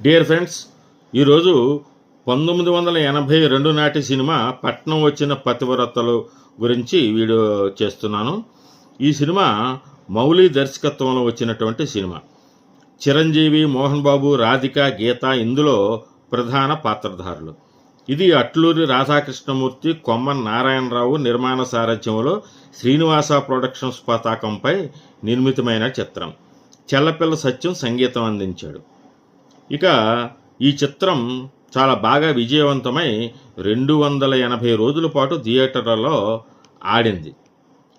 Dear friends ఈరోజు పంతొమ్మిది వందల ఎనభై రెండు నాటి సినిమా పట్నం వచ్చిన పతివ్రతలు గురించి వీడియో చేస్తున్నాను. ఈ సినిమా మౌలి దర్శకత్వంలో వచ్చినటువంటి సినిమా. చిరంజీవి మోహన్ బాబు రాధిక గీత ఇందులో ప్రధాన పాత్రధారులు. ఇది అట్లూరి రాధాకృష్ణమూర్తి కొమ్మన్ నారాయణరావు నిర్మాణ సారథ్యంలో శ్రీనివాస ప్రొడక్షన్స్ పతాకంపై నిర్మితమైన చిత్రం. చెల్లపిల్ల సత్యం సంగీతం అందించాడు. ఇక ఈ చిత్రం చాలా బాగా విజయవంతమై రెండు వందల ఎనభై రోజుల పాటు థియేటర్లలో ఆడింది.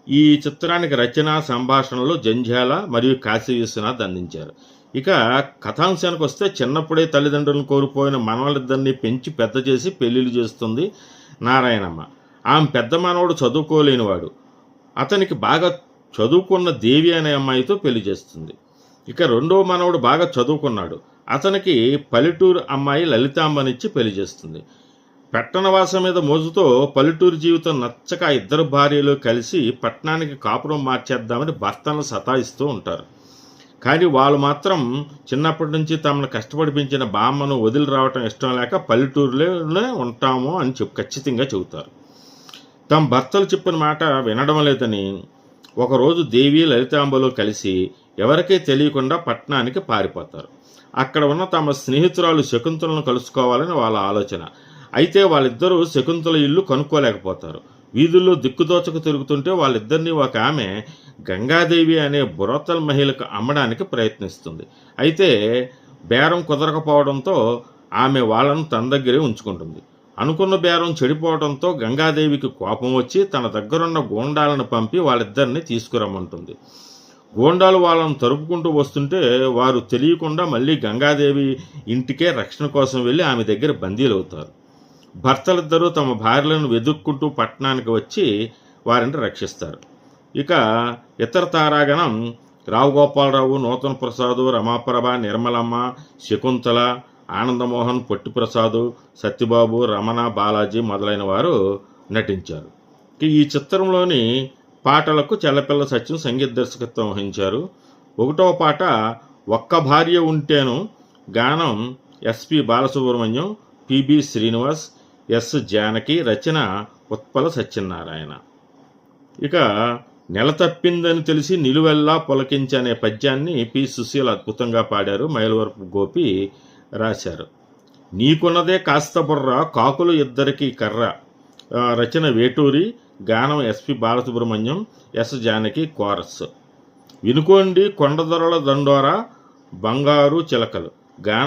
ఈ చిత్రానికి రచన సంభాషణలు జంధ్యాల మరియు కాశీ విశ్వనాథ్ అందించారు. ఇక కథాంశానికి వస్తే చిన్నప్పుడే తల్లిదండ్రులను కోల్పోయిన మనవలిద్దరిని పెంచి పెద్ద చేసి పెళ్ళిళ్ళు చేస్తుంది నారాయణమ్మ. ఆమె పెద్ద మనవడు చదువుకోలేనివాడు. అతనికి బాగా చదువుకున్న దేవి అనే అమ్మాయితో పెళ్ళి చేస్తుంది. ఇక రెండో మనవడు బాగా చదువుకున్నాడు. అతనికి పల్లెటూరు అమ్మాయి లలితాంబనిచ్చి పెళ్ళి చేస్తుంది. పట్టణవాసం మీద మోజుతో పల్లెటూరు జీవితం నచ్చక ఇద్దరు భార్యలు కలిసి పట్టణానికి కాపురం మార్చేద్దామని భర్తను సతాయిస్తూ ఉంటారు. కానీ వాళ్ళు మాత్రం చిన్నప్పటి నుంచి తమను కష్టపడి పెంచిన బామ్మను వదిలి రావటం ఇష్టం లేక పల్లెటూరులోనే ఉంటాము అని చెప్పి ఖచ్చితంగా చెబుతారు. తమ భర్తలు చెప్పిన మాట వినడం లేదని ఒకరోజు దేవి లలితాంబలు కలిసి ఎవరికీ తెలియకుండా పట్టణానికి పారిపోతారు. అక్కడ ఉన్న తమ స్నేహితురాలు శకుంతలను కలుసుకోవాలని వాళ్ళ ఆలోచన. అయితే వాళ్ళిద్దరూ శకుంతల ఇల్లు కనుక్కోలేకపోతారు. వీధుల్లో దిక్కుదోచకు తిరుగుతుంటే వాళ్ళిద్దరినీ ఒక ఆమె గంగాదేవి అనే బురోతల్ మహిళకు అమ్మడానికి ప్రయత్నిస్తుంది. అయితే బేరం కుదరకపోవడంతో ఆమె వాళ్ళను తన దగ్గరే ఉంచుకుంటుంది. అనుకున్న బేరం చెడిపోవడంతో గంగాదేవికి కోపం వచ్చి తన దగ్గరున్న గోండాలను పంపి వాళ్ళిద్దరిని తీసుకురమ్మంటుంది. గోండాలు వాళ్ళను తరుపుకుంటూ వస్తుంటే వారు తెలియకుండా మళ్ళీ గంగాదేవి ఇంటికే రక్షణ కోసం వెళ్ళి ఆమె దగ్గర బందీలవుతారు. భర్తలిద్దరూ తమ భార్యలను వెతుక్కుంటూ పట్టణానికి వచ్చి వారిని రక్షిస్తారు. ఇక ఇతర తారాగణం రావు గోపాలరావు నూతన ప్రసాదు రమాప్రభ నిర్మలమ్మ శకుంతల ఆనందమోహన్ పొట్టిప్రసాదు సత్యబాబు రమణ బాలాజీ మొదలైన వారు నటించారు. ఈ చిత్రంలోని పాటలకు చెల్లపిల్ల సత్యం సంగీత దర్శకత్వం వహించారు. ఒకటవ పాట ఒక్క భార్య ఉంటేను గానం SP Balasubrahmanyam PB Srinivas S Janaki రచన ఉత్పల సత్యనారాయణ. ఇక నెల తప్పిందని తెలిసి నిలువెల్లా పొలకించే అనే పద్యాన్ని పి సుశీల్ అద్భుతంగా పాడారు. మైలవరపు గోపి రాశారు. నీకున్నదే కాస్త బుర్ర కాకులు ఇద్దరికి కర్ర. రచన వేటూరి గానం SP Balasubrahmanyam S Janaki chorus. వినుకోండి కొండదొరల దండోర బంగారు చిలకలు. గానం